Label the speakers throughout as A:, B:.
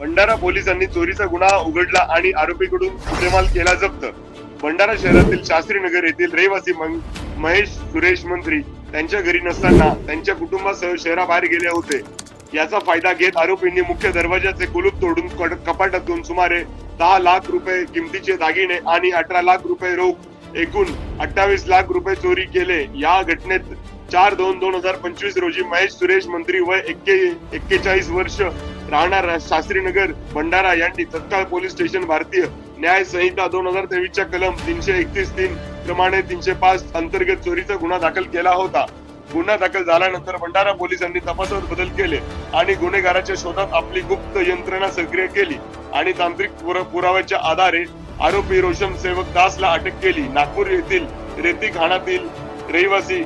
A: भंडारा पोलिसांनी चोरीचा गुन्हा उघडला आणि आरोपीकडून मुद्देमाल केला जप्त. भंडारा शहरातील शास्त्री नगर येथील रहिवासी महेश सुरेश मंत्री त्यांच्या घरी नसताना त्यांच्या कुटुंबासह शहराबाहेर गेले होते. याचा फायदा घेत आरोपींनी मुख्य दरवाजाचे कुलूप तोडून कपाटातून सुमारे दहा लाख रुपये किमतीचे दागिने आणि अठरा लाख रुपये रोख एकूण अठ्ठावीस लाख रुपये चोरी केले. या घटनेत चार दोन दोन हजार पंचवीस रोजी महेश सुरेश मंत्री वय एक्के एक्केचाळीस वर्ष राहणार शास्त्रीनगर भंडारा यांनी तत्काळ पोलीस स्टेशन भारतीय न्याय संहिता दोन हजार तेवीसच्या कलम तीनशे एकतीस तीन प्रमाणे तीनशे पाच अंतर्गत चोरीचा गुन्हा दाखल केला होता. गुन्हा दाखल झाल्यानंतर भंडारा पोलिसांनी तपासात बदल केले आणि गुन्हेगाराच्या शोधात आपली गुप्त यंत्रणा सक्रिय केली आणि तांत्रिक पुराव्याच्या आधारे आरोपी रोशन सेवक दासला अटक केली. नागपूर येथील रेती खाणातील रहिवासी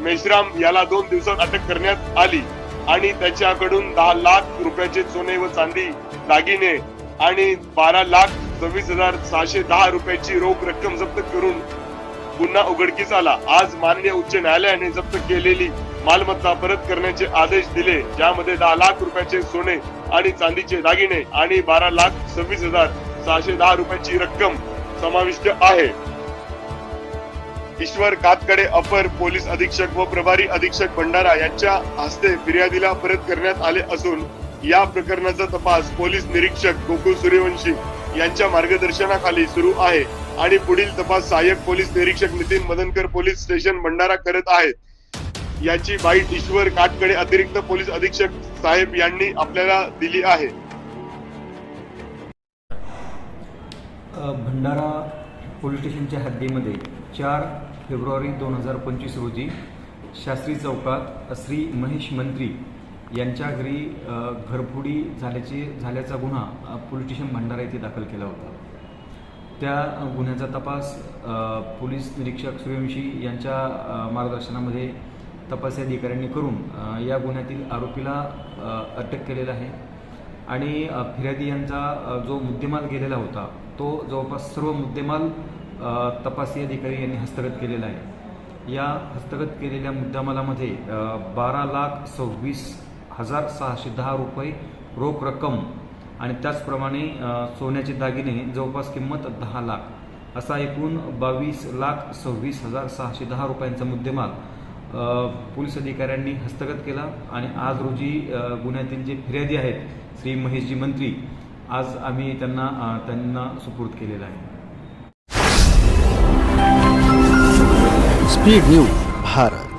A: मेश्राम याला दोन दिवसात अटक करण्यात आली. आणि त्याच्याकडून दहा लाख रुपयाचे सोने व चांदी दागिने आणि बारा लाख सव्वीस हजार सहाशे दहा रुपयाची रोख रक्कम जप्त करून गुन्हा उघडकीस आला. आज माननीय उच्च न्यायालयाने जप्त केलेली मालमत्ता परत करण्याचे आदेश दिले ज्यामध्ये दहा लाख रुपयाचे सोने आणि चांदीचे दागिने आणि बारा लाख सव्वीस हजार सहाशे दहा रुपयाची रक्कम समाविष्ट आहे. ईश्वर कातकडे अपर पोलीस अधीक्षक व प्रभारी अधीक्षक भंडारा यांच्या हस्ते फिर्यादीला परत करण्यात आले असून या प्रकरणाचा तपास पोलीस निरीक्षक गोकुळ सूर्यवंशी यांच्या मार्गदर्शनाखाली सुरू आहे आणि पुढील तपास सहाय्यक पोलीस निरीक्षक नितीन मदनकर पोलीस स्टेशन भंडारा करत आहेत. याची बाईट ईश्वर काटकडे अतिरिक्त पोलीस अधीक्षक साहेब यांनी आपल्याला दिली आहे.
B: भंडारा पोलीस स्टेशनच्या हद्दीमध्ये चार फेब्रुवारी दोन हजार पंचवीस रोजी शास्त्री चौकात श्री महेश मंत्री यांच्या घरी घरफोडी झाल्याचे झाल्याचा गुन्हा पोलीस स्टेशन भंडारा येथे दाखल केला होता. त्या गुन्ह्याचा तपास पोलीस निरीक्षक सूर्यवंशी यांच्या मार्गदर्शनामध्ये तपासी अधिकाऱ्यांनी करून या गुन्ह्यातील आरोपीला अटक केलेला आहे आणि फिर्यादी यांचा जो मुद्देमाल गेलेला होता तो जवळपास सर्व मुद्देमाल तपासी अधिकारी यांनी हस्तगत केलेला आहे. या हस्तगत केलेल्या मुद्दामालामध्ये बारा लाख सव्वीस हजार सहाशे दहा रुपये रोख रक्कम आणि त्याचप्रमाणे सोन्याचे दागिने जवळपास किंमत दहा लाख असा एकूण बावीस लाख सव्वीस हजार सहाशे दहा रुपयांचा मुद्देमाल पोलीस अधिकाऱ्यांनी हस्तगत केला आणि आज रोजी गुन्ह्यातील जे फिर्यादी आहेत श्री महेशजी मंत्री आज आम्ही त्यांना त्यांना सुपूर्द केलेला आहे.
C: Speed news Bharat